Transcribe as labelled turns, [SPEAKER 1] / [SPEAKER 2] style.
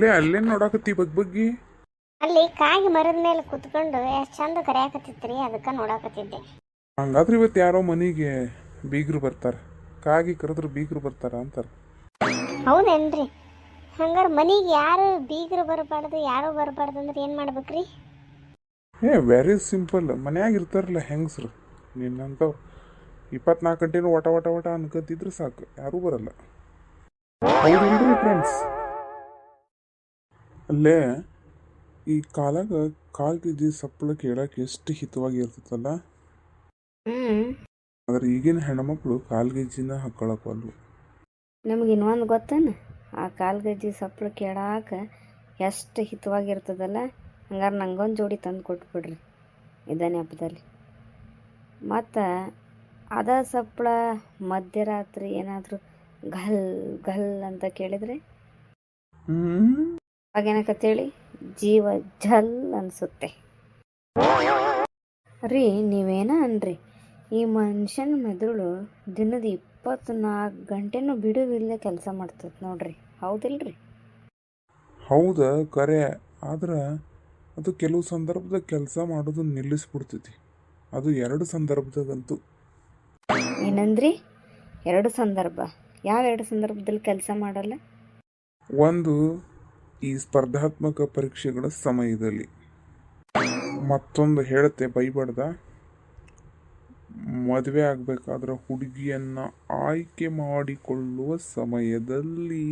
[SPEAKER 1] ಲೇ ಅಲ್ಲೇ ನೋಡಾಕತ್ತಿ ಬಗ್ ಬಗ್ಗಿ?
[SPEAKER 2] ಅಲ್ಲಿ ಕಾಗಿ ಮರದ ಮೇಲೆ ಕುತ್ಕೊಂಡು ಎಷ್ಟು ಚಂದ ಕರೆಯಾಕತ್ತಿತ್ರಿ ಅದಕ್ಕೆ ನೋಡಾಕತ್ತಿದ್ದೆ.
[SPEAKER 1] ಹಂಗಾದ್ರೆ ಇವತ್ತು ಯಾರೋ ಮನೆಗೆ ಬೀಗರು ಬರ್ತಾರೆ. ಕಾಗಿ ಕರೆದ್ರೆ ಬೀಗರು ಬರ್ತಾರ ಅಂತಾರೆ.
[SPEAKER 2] ಹೌದೇನ್ರಿ? ಹಂಗಾರೆ ಮನೆಗೆ ಯಾರು ಬೀಗ್ರು ಬರಬಾರ್ದು ಯಾರು ಬರಬಾರ್ದು ಅಂದ್ರೆ ಏನು ಮಾಡ್ಬೇಕ್ರಿ?
[SPEAKER 1] ಏ ವೆರಿ ಸಿಂಪಲ್ ಮನ್ಯಾಗ ಇರ್ತಾರಲ್ಲ ಹೆಂಗಸ್ರು. ನಿನ್ನಂಥವ್ರು. ಇಪ್ಪತ್ನಾಲ್ಕು ಗಂಟೆನೂ ಒಟ ಒಟ ಒಟ ಅನ್ಕೋತಿದ್ರೆ ಸಾಕು. ಯಾರೂ ಬರಲ್ಲ. ಹೌದಿಲ್ರಿ ಫ್ರೆಂಡ್ಸ್ ಅಲ್ಲೇ ಈ ಕಾಲಾಗ ಕಾಲ್ ಕೆ ಜಿ ಸಪ್ಪಳ ಕೇಳಕ್ಕೆ ಎಷ್ಟು ಹಿತವಾಗಿ ಇರ್ತೈತಲ್ಲ
[SPEAKER 3] ಹ್ಞೂ
[SPEAKER 1] ಆದ್ರೆ ಈಗಿನ ಹೆಣ್ಮಕ್ಳು ಕಾಲ್ ಕೆ ಜಿನ
[SPEAKER 3] ನಿಮ್ಗೆ ಇನ್ನೊಂದು ಗೊತ್ತೇನು? ಆ ಕಾಲ್ಗಜ್ಜಿ ಸಪ್ಪಳ ಕೇಳಾಕ ಎಷ್ಟು ಹಿತವಾಗಿರ್ತದಲ್ಲ ಹಂಗಾರೆ ನಂಗೊಂದು ಜೋಡಿ ತಂದು ಕೊಟ್ಬಿಡ್ರಿ ಇದೇ ನೆಪದಲ್ಲಿ. ಮತ್ತು ಅದ ಸಪ್ಪಳ ಮಧ್ಯರಾತ್ರಿ ಏನಾದರೂ ಘಲ್ ಘಲ್ ಅಂತ ಕೇಳಿದ್ರೆ?
[SPEAKER 1] ಹ್ಮ್.
[SPEAKER 3] ಅವಾಗೇನಕತ್ತೇಳಿ ಜೀವ ಝಲ್ ಅನಿಸುತ್ತೆ. ರೀ ನೀವೇನ ಅನ್ರಿ? ಈ ಮನುಷ್ಯನ ಮೆದುಳು ದಿನದ ಇಪ್ಪತ್ನಾಲ್ಕು ಗಂಟೆನೂ ಬಿಡುವಿಲ್ಲದೆ ಕೆಲಸ ಮಾಡ್ತದೆ ನೋಡ್ರಿ. ಹೌದಿಲ್ರಿ?
[SPEAKER 1] ಹೌದ ಕರೆ ಆದ್ರೆ ಅದು ಕೆಲವು ಸಂದರ್ಭದಾಗ ಕೆಲಸ ಮಾಡೋದು ನಿಲ್ಲಿಸ್ಬಿಡ್ತೈತಿ. ಅದು ಎರಡು ಸಂದರ್ಭದಾಗಂತೂ.
[SPEAKER 3] ಏನಂದ್ರಿ? ಎರಡು ಸಂದರ್ಭ? ಯಾವ ಎರಡು ಸಂದರ್ಭದಲ್ಲಿ ಕೆಲಸ ಮಾಡಲ್ಲ?
[SPEAKER 1] ಒಂದು ಈ ಸ್ಪರ್ಧಾತ್ಮಕ ಪರೀಕ್ಷೆಗಳ ಸಮಯದಲ್ಲಿ. ಮತ್ತೊಂದು ಹೇಳುತ್ತೆ ಬೈಬಡ್ದ ಮದುವೆ ಆಗಬೇಕಾದ್ರೆ ಹುಡುಗಿಯನ್ನ ಆಯ್ಕೆ ಮಾಡಿಕೊಳ್ಳುವ ಸಮಯದಲ್ಲಿ.